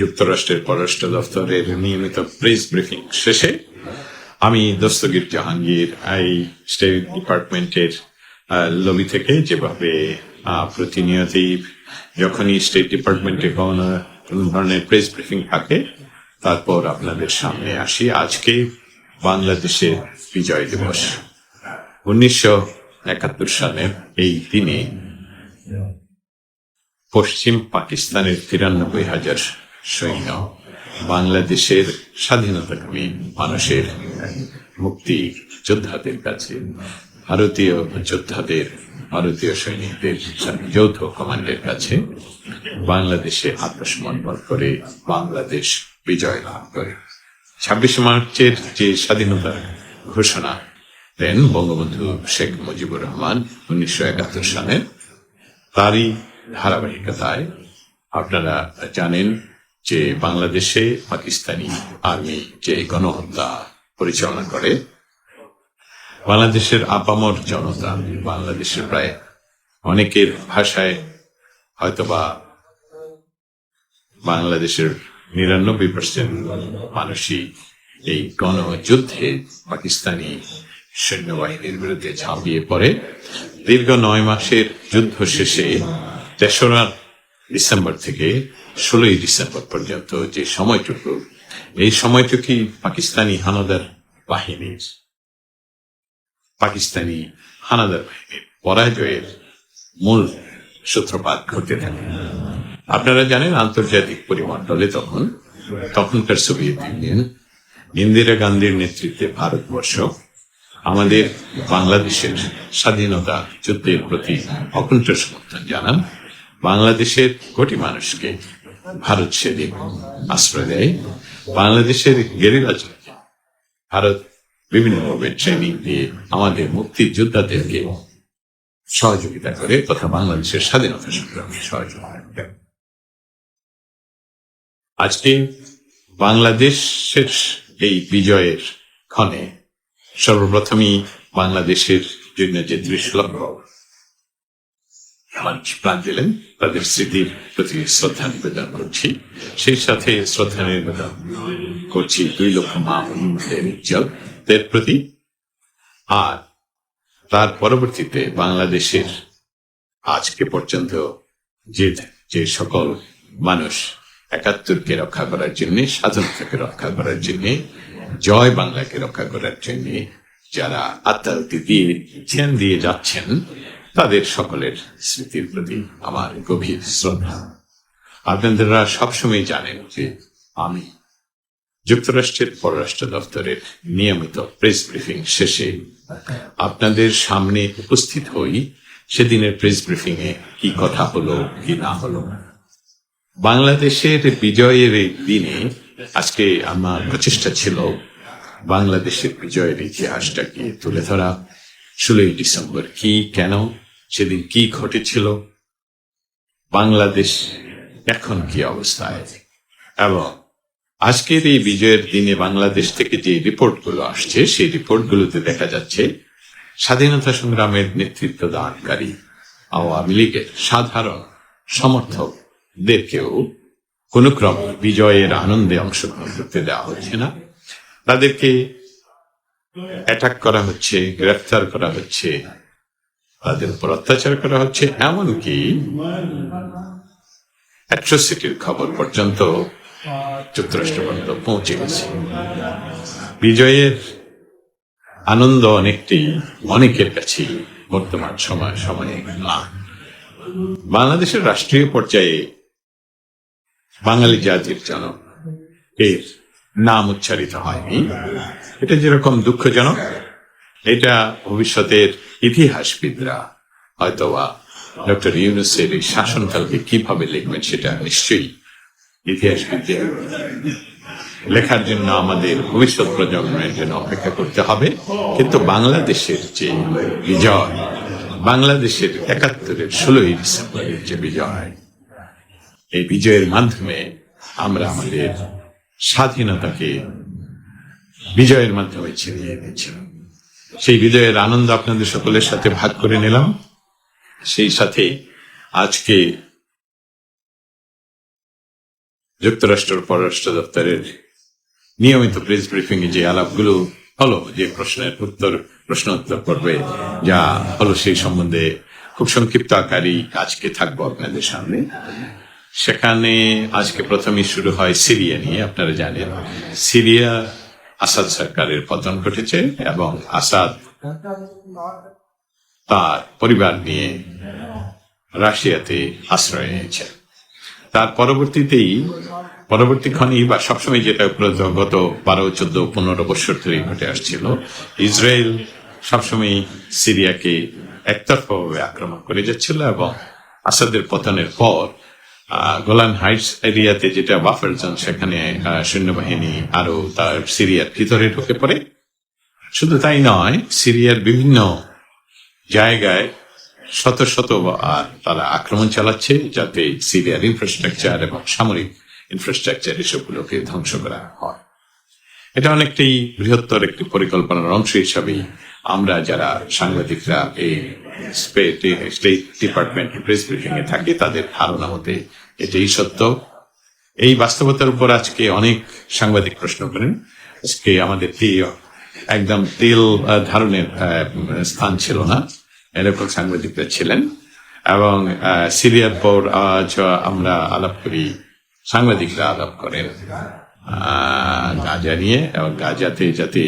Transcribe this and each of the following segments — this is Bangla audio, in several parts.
যুক্তরাষ্ট্রের পররাষ্ট্র দফতরের নিয়মিত প্রেস ব্রিফিং শেষে আমি দস্তগীর জাহাঙ্গীর এই স্টেট ডিপার্টমেন্টের লবি থেকে যেভাবে প্রতিনিয়তই যখনই স্টেট ডিপার্টমেন্টে কোনো ধরনের প্রেস ব্রিফিং থাকে, তারপর আপনাদের সামনে আসি আজকে বাংলাদেশের বিজয় দিবস। উনিশশো একাত্তর সালের এই দিনে পশ্চিম পাকিস্তানের তিরানব্বই হাজার সৈন্য, বাংলাদেশের স্বাধীনতাকামী মানুষের মুক্তি যোদ্ধাদের কাছে, ভারতীয় যোদ্ধাদের, ভারতীয় সৈনিকদের যৌথ কমান্ডের কাছে বাংলাদেশে আত্মসমর্পণ করে বাংলাদেশ বিজয় লাভ করে। ছাব্বিশে মার্চের যে স্বাধীনতার ঘোষণা দেন বঙ্গবন্ধু শেখ মুজিবুর রহমান উনিশশো একাত্তর সালে তারই ধারাবাহিকতায় আপনারা জানেন যে বাংলাদেশে পাকিস্তানি আর্মি যে গণহত্যা পরিচালনা করে, বাংলাদেশের আপামর জনতা, বাংলাদেশের প্রায় অনেকের ভাষায় হয়তোবা বাংলাদেশের নিরানব্বই পার্সেন্ট মানুষই এই গণযুদ্ধে পাকিস্তানি সৈন্যবাহিনীর বিরুদ্ধে ঝাঁপিয়ে পড়ে। দীর্ঘ নয় মাসের যুদ্ধ শেষে তেসরা ডিসেম্বর থেকে ষোলোই ডিসেম্বর পর্যন্ত যে সময়টুকু, এই সময়টুকুই পাকিস্তানি হানাদার বাহিনীর, পাকিস্তানি হানাদার বাহিনীর পরাজয়ের মূল সূত্রপাত ঘটতে থাকে। আপনারা জানেন আন্তর্জাতিক পরিমণ্ডলে তখন, তখনকার সোভিয়েত ইউনিয়ন, ইন্দিরা গান্ধীর নেতৃত্বে ভারতবর্ষ, আমাদের বাংলাদেশের স্বাধীনতা যুদ্ধের প্রতি অকুণ্ঠ সমর্থন জানান। বাংলাদেশের কোটি মানুষকে ভারত সেদিন আশ্রয় দেয়, বাংলাদেশের গেরিলা ভারত বিভিন্নভাবে ট্রেনিং দিয়ে আমাদের মুক্তিযোদ্ধাদেরকে সহযোগিতা করে তথা বাংলাদেশের স্বাধীনতা সংগ্রামে সহযোগিতা আজকে বাংলাদেশের এই বিজয়ের ক্ষণে সর্বপ্রথমই বাংলাদেশের জন্য যে ত্রিশ লক্ষ তাদের স্মৃতির প্রতি শ্রদ্ধা নিবেদন করছি। সেই সাথে শ্রদ্ধা নিবেদন করছি দুই লক্ষ মা বোনদের প্রতি। আর তার পরবর্তীতে বাংলাদেশের আজকে পর্যন্ত যে যে সকল মানুষ একাত্তরকে রক্ষা করার জন্য, স্বাধীনতাকে রক্ষা করার জন্য, জয় বাংলাকে রক্ষা করার জন্য যারা আত্মাহুতি দিয়েছেন দিয়ে যাচ্ছেন তাদের সকলের স্মৃতির প্রতি আমার গভীর শ্রদ্ধা। আপনারা সবসময় জানেন যে আমি যুক্তরাষ্ট্রের পররাষ্ট্র দপ্তরের নিয়মিত প্রেস ব্রিফিং শেষে আপনাদের সামনে উপস্থিত হই সেদিনের প্রেস ব্রিফিং এ কি কথা হলো, কি না হলো। বাংলাদেশের বিজয়ের দিনে আজকে আমার প্রচেষ্টা ছিল বাংলাদেশের বিজয়ের ইতিহাসটাকে তুলে ধরা। ষোলোই ডিসেম্বর কি, কেন? সেদিন কি ঘটেছিল? বাংলাদেশ এখন কি অবস্থায়? এবং আজকের এই বিজয়ের দিনে বাংলাদেশ থেকে যে রিপোর্টগুলো আসছে, সেই রিপোর্টগুলোতে দেখা যাচ্ছে স্বাধীনতা সংগ্রামের নেতৃত্ব দানকারী আওয়ামী লীগের সাধারণ সমর্থকদেরকেও কোনো ক্রম বিজয়ের আনন্দে অংশগ্রহণ করতে দেওয়া হচ্ছে না। তাদেরকে অ্যাটাক করা হচ্ছে, গ্রেফতার করা হচ্ছে। তাদের উপর অত্যাচার করা হচ্ছে এমনকি অ্যাট্রোসিটির খবর পর্যন্ত যুক্তরাষ্ট্র পর্যন্ত পৌঁছে গেছে। বিজয়ের আনন্দ অনেকটি অনেকের কাছে বর্তমান সময় সময়ে না। বাংলাদেশের রাষ্ট্রীয় পর্যায়ে বাঙালি জাতির জনক এর নাম উচ্চারিত হয়নি। এটা যেরকম দুঃখজনক, এটা ভবিষ্যতের ইতিহাসবিদরা হয়তোবা ডক্টর ইউনুসের এই শাসনকালকে কীভাবে লিখবেন সেটা নিশ্চয়ই ইতিহাসবিদদের লেখার জন্য আমাদের ভবিষ্যৎ প্রজন্মের জন্য অপেক্ষা করতে হবে। কিন্তু বাংলাদেশের যে বিজয়, বাংলাদেশের একাত্তরের ষোলোই ডিসেম্বরের যে বিজয়, এই বিজয়ের মাধ্যমে আমরা আমাদের স্বাধীনতাকে বিজয়ের মাধ্যমে ছিনিয়ে দিয়েছিলাম সেই বিজয়ের আনন্দ আপনাদের সকলের সাথে ভাগ করে নিলাম। সেই সাথে আজকে যুক্তরাষ্ট্র পররাষ্ট্র দপ্তরের নিয়মিত প্রেস ব্রিফিং এ যে আলাপগুলো হলো, যে প্রশ্নের উত্তর প্রশ্ন উত্তর করবে যা হলো সেই সম্বন্ধে খুব সংক্ষিপ্ত আকারই আজকে থাকব আপনাদের সামনে। সেখানে আজকে প্রথমেই শুরু হয় সিরিয়া নিয়ে, আপনারা জানেন। সিরিয়া আসাদ সরকারের পতন ঘটেছে এবং আসাদ তার পরিবার নিয়ে রাশিয়াতে আশ্রয় নিয়েছেন তার পরবর্তীতেই পরবর্তীক্ষণেই বা সবসময় যেটা প্রত- গত বারো, চোদ্দ, পনেরো বছর ধরে ঘটে আসছিল, ইসরায়েল সবসময় সিরিয়াকে একতরফাভাবে আক্রমণ করে যাচ্ছিল এবং আসাদের পতনের পর গোলান হাইটস এরিয়াতে যেটা বাফার জোন, সেখানে সৈন্যবাহিনী আরও তার সিরিয়ার ভিতরে ঢুকে পড়ে। শুধু তাই নয়, সিরিয়ার বিভিন্ন জায়গায় শত শত আর তারা আক্রমণ চালাচ্ছে যাতে সিরিয়ার ইনফ্রাস্ট্রাকচার এবং সামরিক ইনফ্রাস্ট্রাকচার এসবগুলোকে ধ্বংস করা হয়। এটা অনেকটাই বৃহত্তর একটি পরিকল্পনার অংশ হিসাবেই আমরা যারা সাংবাদিকরা এই স্টেট ডিপার্টমেন্ট প্রেস ব্রিফিং এ থাকি, তাদের ধারণা মতে এটাই সত্য। এই বাস্তবতার উপর আজকে অনেক সাংবাদিক প্রশ্ন করেন। আজকে আমাদের একদম তেল ধারণের স্থান ছিল না। এরকম সাংবাদিকরা ছিলেন। এবং সিরিয়ার পর আজ আমরা আলাপ করি, সাংবাদিকরা আলাপ করেন গাজা নিয়ে। এবং গাজাতে যাতে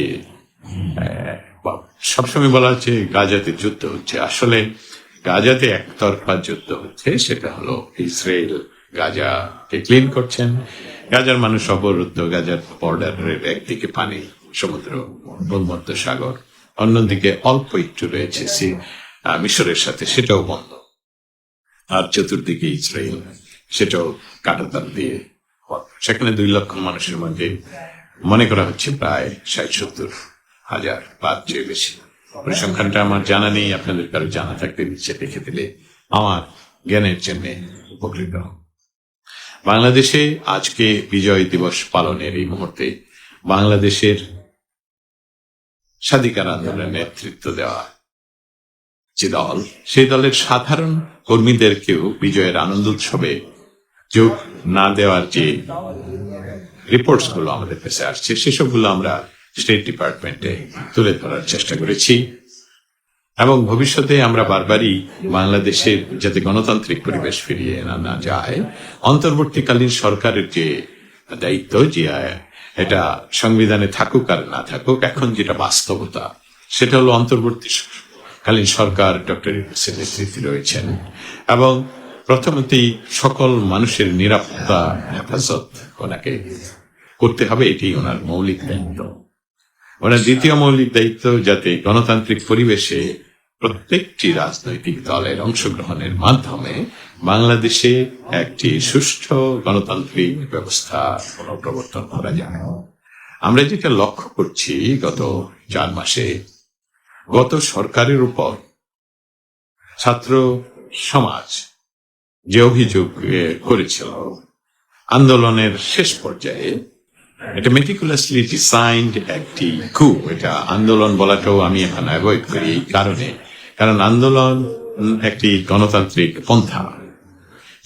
সবসময় বলা হচ্ছে গাজাতে যুদ্ধ হচ্ছে। আসলে গাজাতে একতরফা যুদ্ধ হচ্ছে, সেটা হলো ইসরায়েল গাজাকে ক্লিন করছেন। গাজার মানুষ অবরুদ্ধ, গাজার বর্ডারের একদিকে পানি, সমুদ্র ভূমধ্য সাগর অন্যদিকে অল্প একটু রয়েছে সি- মিশরের সাথে, সেটাও বন্ধ। আর চতুর্দিকে ইসরায়েল, সেটাও কাটাতার দিয়ে সেখানে দুই লক্ষ মানুষের মধ্যে মনে করা হচ্ছে প্রায় ষাট সত্তর হাজার পাঁচ চেয়ে বেশি। পরিসংখ্যানটা আমার জানা নেই, আপনাদের কারও জানা থাকলে নিচে লিখে দিলে আমার জ্ঞানের জন্য উপকৃত বাংলাদেশে আজকে বিজয় দিবস পালনের এই মুহূর্তে বাংলাদেশের স্বাধিকার আন্দোলনের নেতৃত্ব দেওয়া যে দল সেই দলের সাধারণ কর্মীদেরকেও বিজয়ের আনন্দ উৎসবে যোগ না দেওয়ার যে রিপোর্টসগুলো আমাদের কাছে আসছে, সেসবগুলো আমরা স্টেট ডিপার্টমেন্টে তুলে ধরার চেষ্টা করেছি। এবং ভবিষ্যতে আমরা বারবারই বাংলাদেশের যাতে গণতান্ত্রিক পরিবেশ ফিরিয়ে আনা যায়, অন্তর্বর্তীকালীন সরকারের যে দায়িত্ব, যে, এটা সংবিধানে থাকুক আর না থাকুক, এখন যেটা বাস্তবতা, সেটা হলো অন্তর্বর্তীকালীন সরকার ডক্টর ইউনুসের নেতৃত্বে রয়েছেন। এবং প্রথমতেই সকল মানুষের নিরাপত্তা হেফাজত ওনাকে করতে হবে এটি ওনার মৌলিক দায়িত্ব। ওনার দ্বিতীয় মৌলিক দায়িত্ব যাতে গণতান্ত্রিক পরিবেশে প্রত্যেকটি রাজনৈতিক দলের অংশগ্রহণের মাধ্যমে বাংলাদেশে একটি সুষ্ঠু গণতান্ত্রিক ব্যবস্থা পুনঃপ্রবর্তন করা যায়। আমরা যেটা লক্ষ্য করছি গত চার মাসে, গত সরকারের উপর ছাত্র সমাজ যে অভিযোগ করেছিল, আন্দোলনের শেষ পর্যায়ে এটা মেটিকুলাসলি ডিজাইন্ড একটি কু এটা আন্দোলন বলাটাও আমি অ্যাভয়েড করি এই কারণে। কারণ আন্দোলন একটি গণতান্ত্রিক পন্থা।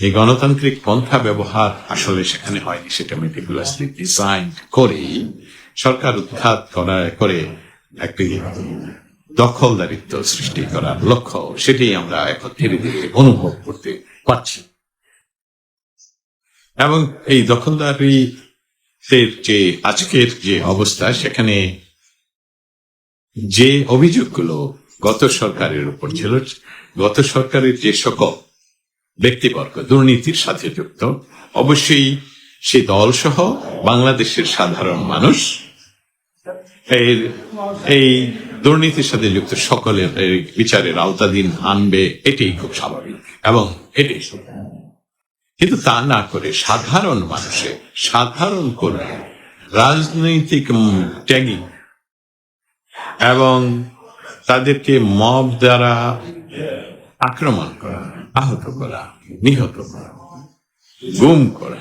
এই গণতান্ত্রিক পন্থা ব্যবহার আসলে সেখানে হয়নি, সেটা মেটিকুলাসলি করেই সরকার উৎখাত করা, করে একটি দখলদারিত্ব সৃষ্টি করার লক্ষ্য সেটি আমরা এখন ধীরে ধীরে অনুভব করতে পারছি। এবং এই দখলদারি যে আজকের যে অবস্থা, সেখানে যে অভিযোগগুলো গত সরকারের উপর ছিল, গত সরকারের যে সকল ব্যক্তিবর্গ, দুর্নীতির সাথে যুক্ত, অবশ্যই সে দল সহ বাংলাদেশের সাধারণ মানুষ, এর এই দুর্নীতির সাথে যুক্ত সকলের বিচারের আওতাধীন আনবে, এটাই খুব স্বাভাবিক এবং এটাই। কিন্তু তা না করে সাধারণ মানুষের সাধারণ কর্মী রাজনৈতিক ট্যাগিং এবং তাদেরকে মব দ্বারা আক্রমণ করা, আহত করা, নিহত করা, গুম করা,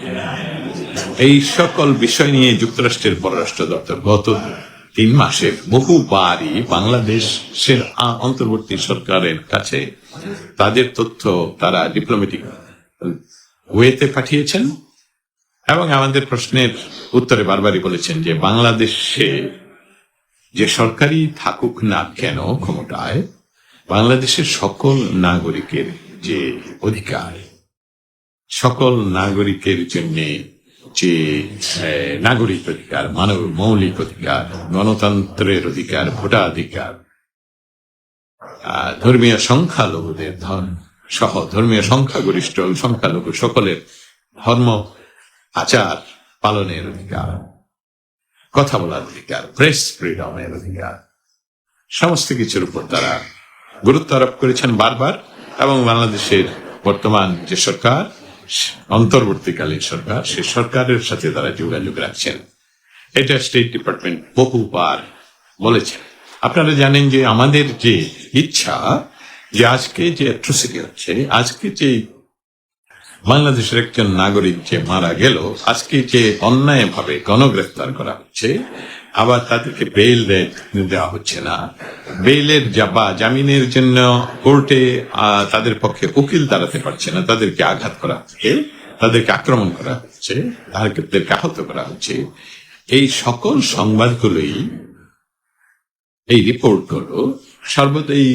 এই সকল বিষয় নিয়ে যুক্তরাষ্ট্রের পররাষ্ট্র দপ্তর গত তিন মাসে বহুবারই বাংলাদেশের অন্তর্বর্তী সরকারের কাছে তাদের তথ্য তারা ডিপ্লোমেটিক ওয়েতে পাঠিয়েছেন এবং আমাদের প্রশ্নের উত্তরে বারবারই বলেছেন যে বাংলাদেশে যে সরকারি থাকুক না কেন ক্ষমতায়, বাংলাদেশের সকল নাগরিকের যে অধিকার, সকল নাগরিকের জন্য যে নাগরিক অধিকার, মানব মৌলিক অধিকার, গণতন্ত্রের অধিকার, ভোটাধিকার ধর্মীয় সংখ্যালঘুদের ধর্ম সহ ধর্মীয় সংখ্যাগরিষ্ঠ সংখ্যালঘু সকলের ধর্ম, আচার পালনের অধিকার, কথা বলার অধিকার প্রেস ফ্রিডমের অধিকার, সমস্ত কিছুর উপর তারা গুরুত্ব আরোপ করেছেন বারবার এবং বাংলাদেশের বর্তমান যে সরকার, অন্তর্বর্তীকালীন সরকার, সে সরকারের সাথে তারা যোগাযোগ রাখছেন। এটা স্টেট ডিপার্টমেন্ট বহুবার বলেছেন। আপনারা জানেন যে আমাদের যে ইচ্ছা যে আজকে যে অ্যাট্রোসিটি হচ্ছে, আজকে যে বাংলাদেশের একজন নাগরিক যে মারা গেল, আজকে যে অন্যায় ভাবে গণগ্রেফতার করা হচ্ছে, আবার তাদেরকে বেইল দেওয়া হচ্ছে না। বেইলের বা জামিনের জন্য কোর্টে তাদের পক্ষে উকিল দাঁড়াতে পারছে না, তাদেরকে আঘাত করা হচ্ছে, তাদেরকে আক্রমণ করা হচ্ছে, তাদেরকে আহত করা হচ্ছে। এই সকল সংবাদগুলোই, এই রিপোর্টগুলো সর্বদাই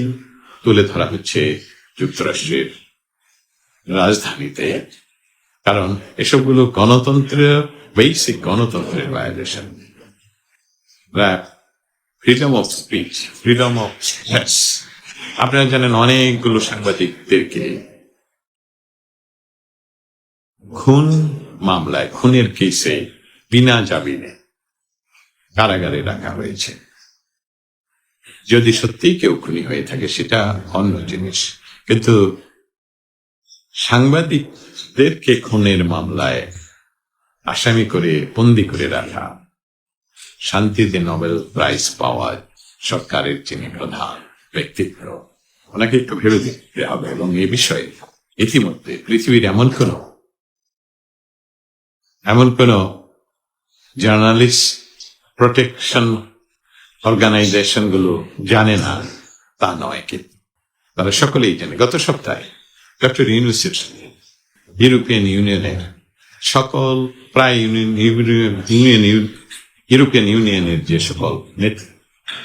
তুলে ধরা হচ্ছে যুক্তরাষ্ট্রের রাজধানীতে। কারণ এসবগুলো গণতন্ত্রের বেসিক গণতন্ত্রের violation freedom of speech freedom of press আপনারা জানেন অনেকগুলো সাংবাদিকদেরকে খুন মামলায়, খুনের কেসে বিনা জামিনে কারাগারে রাখা হয়েছে। যদি সত্যিই কেউ খুনি হয়ে থাকে, সেটা অন্য জিনিস। কিন্তু সাংবাদিকদেরকে খুনের মামলায় আসামি করে, বন্দি করে রাখা, শান্তিতে নোবেল প্রাইজ পাওয়া সরকারের যিনি প্রধান ব্যক্তিত্ব, ওনাকে একটু ভেবে দেখতে হবে। এবং এ বিষয়ে ইতিমধ্যে পৃথিবীর এমন কোন এমন কোন জার্নালিস্ট প্রোটেকশন অর্গানাইজেশনগুলো জানে না, তা নয় কিন্তু। তারা সকলেই জানে। গত সপ্তাহে ডক্টর ইউনুসের ইউরোপিয়ান ইউনিয়নের সকল প্রায় ইউনিয়ন ইউনিয়ন, ইউরোপিয়ান ইউনিয়নের যে সকল নেতা,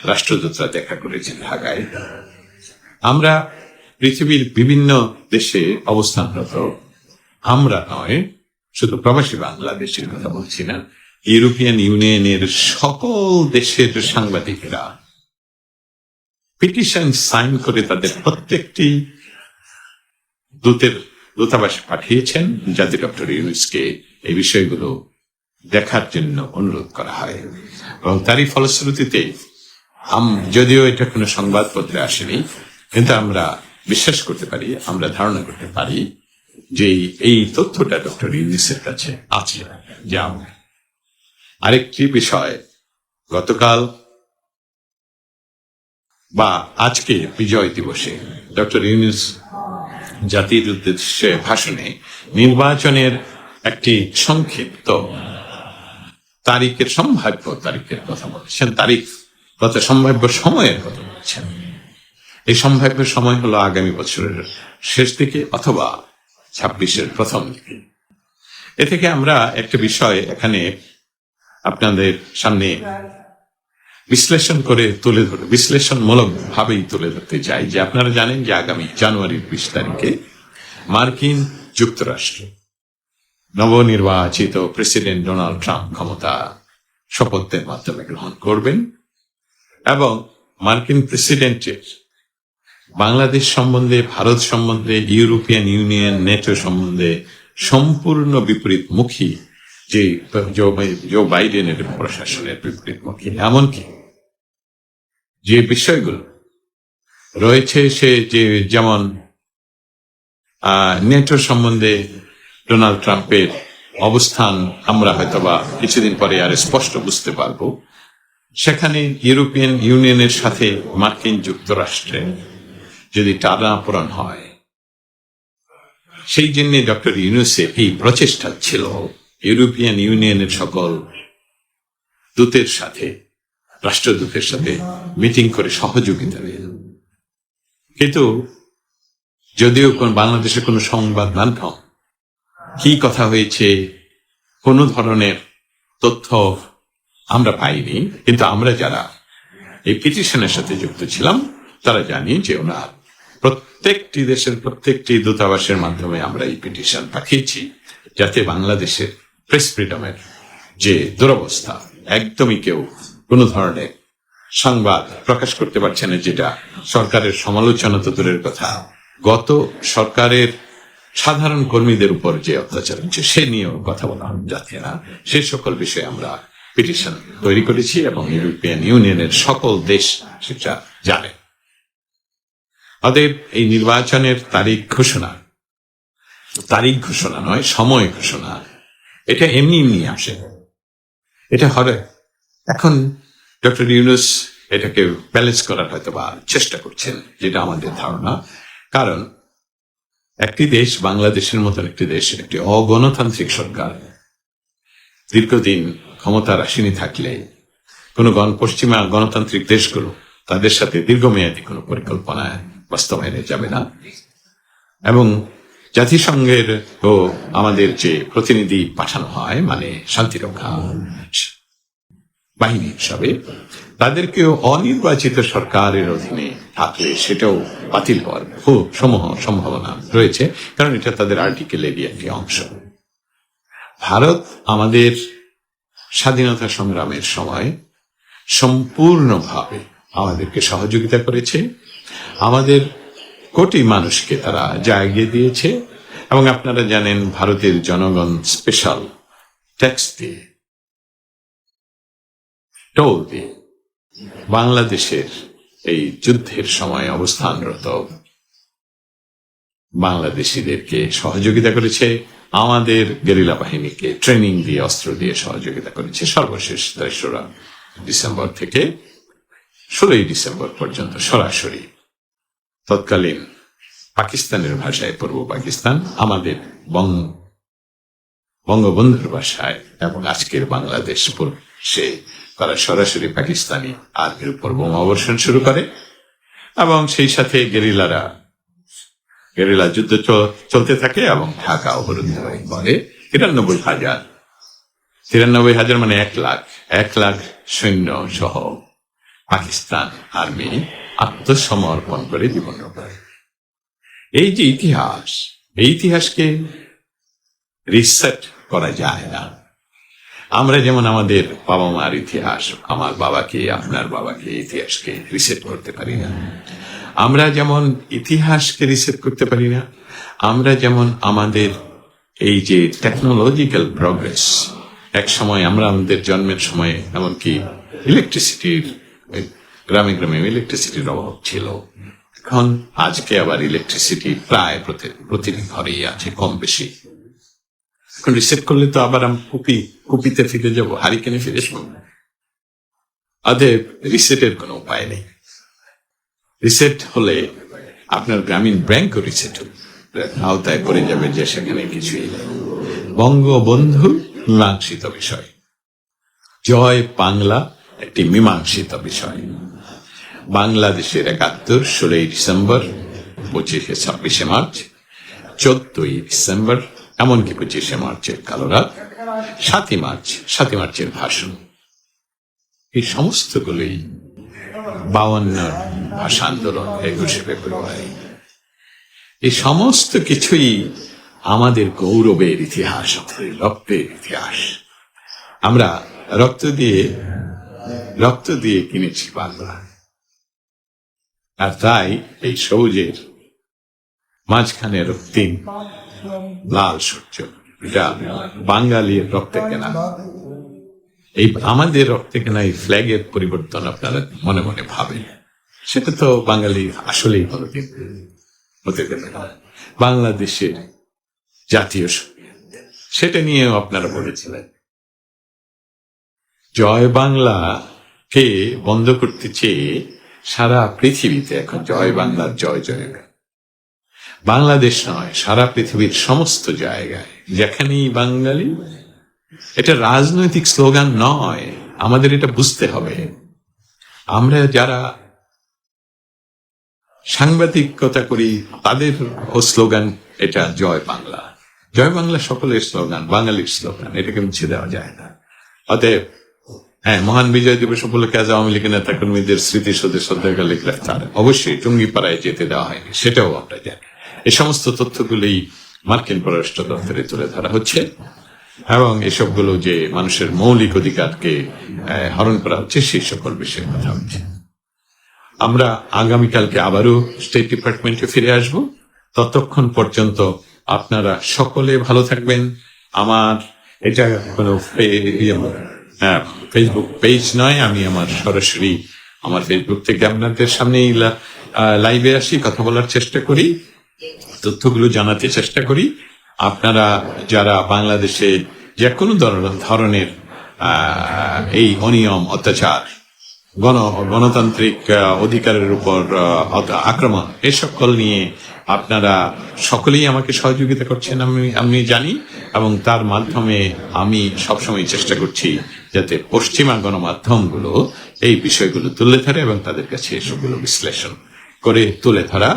রাষ্ট্রদূতরা দেখা করেছেন ঢাকায়, আমরা পৃথিবীর বিভিন্ন দেশে অবস্থানরত। আমরা নয়, শুধু প্রবাসী বাংলাদেশের কথা বলছি না ইউরোপিয়ান ইউনিয়নের সকল দেশের সাংবাদিকরা পিটিশন সাইন করে তাদের প্রত্যেকটি দূতের দূতাবাসে পাঠিয়েছেন, যাতে ডক্টর ইউনুসকে এই বিষয়গুলো দেখার জন্য অনুরোধ করা হয়। এবং তারই ফলশ্রুতিতে যদিও এটা কোনো সংবাদপত্রে আসেনি, কিন্তু আমরা বিশ্বাস করতে পারি, আমরা ধারণা করতে পারি যে এই তথ্যটা ডক্টর ইউনিসের কাছে আছে, যা আরেকটি বিষয়, গতকাল বা আজকে বিজয় দিবসে ডক্টর ইউনুস জাতির উদ্দেশ্যে ভাষণে নির্বাচনের একটি সংক্ষিপ্ত তারিখের সম্ভাব্য তারিখের কথা বলেছেন, তারিখ কথা সম্ভাব্য সময়ের কথা বলছেন। এই সম্ভাব্য সময় হলো আগামী বছরের শেষ দিকে অথবা ছাব্বিশের প্রথম দিকে। এ থেকে আমরা একটা বিষয় এখানে আপনাদের সামনে বিশ্লেষণ করে তুলে ধরে, বিশ্লেষণমূলক ভাবেই তুলে ধরতে চাই যে আপনারা জানেন যে আগামী জানুয়ারির বিশ তারিখে মার্কিন যুক্তরাষ্ট্র নবনির্বাচিত প্রেসিডেন্ট ডোনাল্ড ট্রাম্প ক্ষমতা শপথের মাধ্যমে গ্রহণ করবেন এবং মার্কিন প্রেসিডেন্টের বাংলাদেশ সম্বন্ধে, ভারত সম্বন্ধে, ইউরোপিয়ান ইউনিয়ন, নেটো সম্বন্ধে সম্পূর্ণ বিপরীতমুখী যে জো- বাইডেনের প্রশাসনের বিপরীতমুখী এমনকি যে বিষয়গুলো রয়েছে, সে যে যেমন নেটো সম্বন্ধে ডোনাল্ড ট্রাম্পের অবস্থান আমরা হয়তোবা কিছুদিন পরে আর স্পষ্ট বুঝতে পারব। সেখানে ইউরোপিয়ান ইউনিয়নের সাথে মার্কিন যুক্তরাষ্ট্রে যদি টানাপোড়ন হয়, সেই জন্য ডক্টর ইউনুসেফ এই প্রচেষ্টা ছিল। ইউরোপিয়ান ইউনিয়নের সকল দূতের সাথে, রাষ্ট্রদূতের সাথে মিটিং করে সহযোগিতা কিন্তু যদিও কোন বাংলাদেশে কোনো সংবাদ মাধ্যম কি কথা হয়েছে, কোনো ধরনের তথ্য আমরা পাইনি, কিন্তু আমরা যারা এই পিটিশনের সাথে যুক্ত ছিলাম, তারা জানি যে ওনার প্রত্যেকটি দেশের প্রত্যেকটি দূতাবাসের মাধ্যমে আমরা এই পিটিশন পাঠিয়েছি, যাতে বাংলাদেশের প্রেস ফ্রিডমের যে দুরবস্থা, একদমই কেউ কোনো ধরনের সংবাদ প্রকাশ করতে পারছে না, যেটা সরকারের সমালোচনা তো দূরের কথা। গত সরকারের সাধারণ কর্মীদের উপর যে অত্যাচার হচ্ছে, সে নিয়েও কথা বলা যাচ্ছে না। সে সকল বিষয়ে আমরা পিটিশন তৈরি করেছি এবং ইউরোপিয়ান ইউনিয়নের সকল দেশ সেটা জানে। অতএব এই নির্বাচনের তারিখ ঘোষণা তারিখ ঘোষণা নয়, সময় ঘোষণা এটা এমনি এমনি আসে। এটা হবে। এখন ডক্টর ইউনুস এটাকে ব্যালেন্স করার হয়তো বা চেষ্টা করছেন, যেটা আমাদের ধারণা। কারণ একটি দেশ বাংলাদেশের মতন একটি দেশ একটি অগণতান্ত্রিক সরকার। দীর্ঘদিন ক্ষমতার আসীনি থাকলে কোনো গণ, পশ্চিমা গণতান্ত্রিক দেশগুলো তাদের সাথে দীর্ঘমেয়াদী কোনো পরিকল্পনা বাস্তবায়নে যাবে না। এবং জাতিসংঘের ও আমাদের যে প্রতিনিধি পাঠানো হয় মানে শান্তিরক্ষা বাহিনী হিসাবে, তাদেরকেও অনির্বাচিত সরকারের অধীনে থাকলে সেটাও বাতিল হওয়ার খুব সমূহ সম্ভাবনা রয়েছে, কারণ এটা তাদের আর্টিকেলেরই একটি অংশ। ভারত আমাদের স্বাধীনতা সংগ্রামের সময় সম্পূর্ণভাবে আমাদেরকে সহযোগিতা করেছে। আমাদের কোটি মানুষকে তারা জায়গিয়ে দিয়েছে এবং আপনারা জানেন ভারতের জনগণ স্পেশাল ট্যাক্স দিয়ে টোল দিয়ে বাংলাদেশের এই যুদ্ধের সময় অবস্থানরত বাংলাদেশিদেরকে সহযোগিতা করেছে, আমাদের গেরিলা বাহিনীকে ট্রেনিং দিয়ে অস্ত্র দিয়ে সহযোগিতা করেছে। সর্বশেষ তেসরা ডিসেম্বর থেকে ষোলোই ডিসেম্বর পর্যন্ত সরাসরি তৎকালীন পাকিস্তানের ভাষায়, পূর্ব পাকিস্তান, আমাদের বঙ্গ বঙ্গবন্ধুর ভাষায় এবং আজকের বাংলাদেশ সে তারা সরাসরি পাকিস্তানি আর্মির উপর বোমা বর্ষণ শুরু করে এবং সেই সাথে গেরিলারা, গেরিলা যুদ্ধ চলতে থাকে এবং ঢাকা অবরুদ্ধ হয়ে পড়ে। তিরানব্বই হাজার তিরানব্বই হাজার মানে এক লাখ এক লাখ সৈন্য সহ পাকিস্তান আর্মি আত্মসমর্পণ করে জীবন এই যে ইতিহাস, এই ইতিহাসকে রিসেট করা যায় না। আমরা যেমন আমাদের বাবা মার ইতিহাস, আমার বাবাকে, আপনার বাবাকে ইতিহাসকে রিসেট করতে পারি না। আমরা যেমন ইতিহাসকে রিসেট করতে পারি না, আমরা যেমন আমাদের এই যে টেকনোলজিক্যাল প্রগ্রেস এক সময় আমরা আমাদের জন্মের সময়, এমনকি ইলেকট্রিসিটির গ্রামে গ্রামে ইলেকট্রিসিটির অভাব ছিল। এখন আজকে আবার ইলেকট্রিসিটি প্রায় প্রতি- প্রতিটি ঘরেই আছে কম বেশি। এখন রিসেট করলে তো আবার আমি কুপি কুপিতে ফিরে যাব হারিকেনে ফিরে যাব। অতএব রিসেটের কোনো উপায় নেই। রিসেট হলে আপনার গ্রামীণ ব্যাংকও রিসেট আওতায় পড়ে যাবে যে সেখানে কিছুই নেই। বঙ্গবন্ধু মীমাংসিত বিষয় জয় বাংলা একটি মীমাংসিত বিষয়। বাংলাদেশের একাত্তর, ষোলোই ডিসেম্বর, পঁচিশে ছাব্বিশে মার্চ, চোদ্দই ডিসেম্বর, এমনকি পঁচিশে মার্চের কালো রাত সাতই মার্চ, সাতই মার্চের ভাষণ। এই সমস্তগুলোই বাউন্ন ভাষা আন্দোলন একুশে ফেব্রুয়ারি। এই সমস্ত কিছুই আমাদের গৌরবের ইতিহাস, আমাদের রক্তের ইতিহাস। আমরা রক্ত দিয়ে রক্ত দিয়ে কিনেছি বাংলা আর তাই এই সবুজের মাঝখানে রক্তিম লাল সূর্য এটা বাঙালির রক্তে কেনা। এই আমাদের রক্তে কেনা এই ফ্ল্যাগের পরিবর্তন আপনারা মনে মনে ভাবেন। সেটা তো বাঙালি আসলেই কোনোদিন হতে না। বাংলাদেশের জাতীয় সেটা নিয়েও আপনারা বলেছিলেন। জয় বাংলা। কে বন্ধ করতে চেয়ে সারা পৃথিবীতে এখন জয় বাংলার জয় জয় বাংলাদেশ নয়, সারা পৃথিবীর সমস্ত জায়গায়। যেখানেই বাঙালি, এটা রাজনৈতিক স্লোগান নয়, আমাদের এটা বুঝতে হবে। আমরা যারা সাংবাদিকতা করি, তাদের স্লোগান এটা জয় বাংলা। জয় বাংলা সকলের স্লোগান, বাঙালির স্লোগান, এটাকে মুছে দেওয়া যায় না। অতএব হ্যাঁ মহান বিজয় দিবস উপলক্ষে আজ আওয়ামী লীগের নেতা কর্মীদের স্মৃতি সদে গ্রেফতার অবশ্যই টুঙ্গিপাড়ায় যেতে দেওয়া হয়নি, সেটাও আমরা জানি। এই সমস্ত তথ্যগুলোই মার্কিন পররাষ্ট্র দপ্তরে তুলে ধরা হচ্ছে এবং এসবগুলো যে মানুষের মৌলিক অধিকারকে হরণ করা হচ্ছে, সেই সকল বিষয়ে কথা হচ্ছে। আমরা আগামীকালকে আবারও স্টেট ডিপার্টমেন্টে ফিরে আসব। ততক্ষণ পর্যন্ত আপনারা সকলে ভালো থাকবেন। আমার, এটা কোনো ফেসবুক পেজ নয়, আমি আমার সরাসরি আমার ফেসবুক থেকে আপনাদের সামনে লাইভে আসি, কথা বলার চেষ্টা করি, তথ্যগুলো জানাতে চেষ্টা করি। আপনারা যারা বাংলাদেশে যে কোনো ধর- ধরনের এই অনিয়ম, অত্যাচার, গণ, গণতান্ত্রিক অধিকারের উপর আক্রমণ এই সকল নিয়ে আপনারা সকলেই আমাকে সহযোগিতা করছেন, আমি আমি জানি, এবং তার মাধ্যমে আমি সবসময় চেষ্টা করছি যাতে পশ্চিমা গণমাধ্যমগুলো এই বিষয়গুলো তুলে ধরে এবং তাদের কাছে এসবগুলো বিশ্লেষণ করে তুলে ধরা।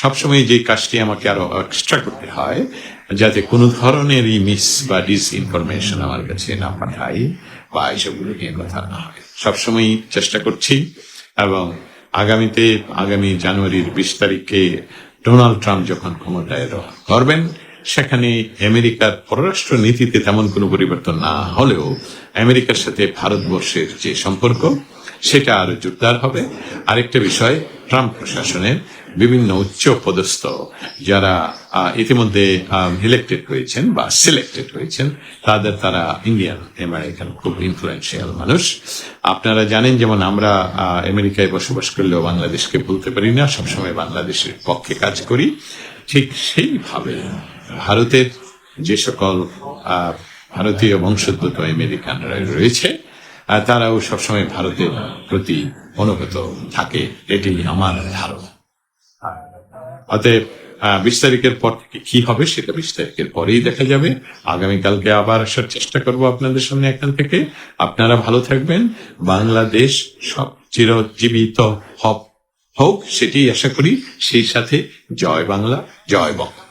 সবসময় যে কাজটি আমাকে আরও এক্সট্রা করতে হয়, যাতে কোনো ধরনেরই মিস বা ডিস ইনফরমেশন আমার কাছে না পাঠাই বা এইসবগুলো নিয়ে কথা না হয়। সবসময় চেষ্টা করছি, এবং আগামীতে, আগামী জানুয়ারির বিশ তারিখে ডোনাল্ড ট্রাম্প যখন ক্ষমতায় করবেন, সেখানে আমেরিকার পররাষ্ট্র নীতিতে তেমন কোনো পরিবর্তন না হলেও আমেরিকার সাথে ভারতবর্ষের যে সম্পর্ক, সেটা আরও জোরদার হবে। আরেকটা বিষয়, ট্রাম্প প্রশাসনের বিভিন্ন উচ্চ পদস্থ যারা ইতিমধ্যে ইলেক্টেড হয়েছেন বা সিলেক্টেড হয়েছেন তাদের তারা ইন্ডিয়ান আমেরিকান খুব ইনফ্লুয়েন্সিয়াল মানুষ। আপনারা জানেন, যেমন আমরা আমেরিকায় বসবাস করলেও বাংলাদেশকে ভুলতে পারি না, সবসময় বাংলাদেশের পক্ষে কাজ করি। ঠিক সেইভাবে ভারতের যে সকল ভারতীয় বংশোদ্ভূত আমেরিকানরা রয়েছে তারাও সবসময় ভারতের প্রতি অনুগত থাকে। এটি আমার ধারণা। অতএব বিশ তারিখের পর কি হবে সেটা বিশ তারিখের পরেই দেখা যাবে। আগামীকালকে আবার আসার চেষ্টা করব আপনাদের সামনে এখান থেকে। আপনারা ভালো থাকবেন। বাংলাদেশ সব চিরজীবিত হব হোক সেটি আশা করি। সেই সাথে জয় বাংলা, জয় বঙ্গ।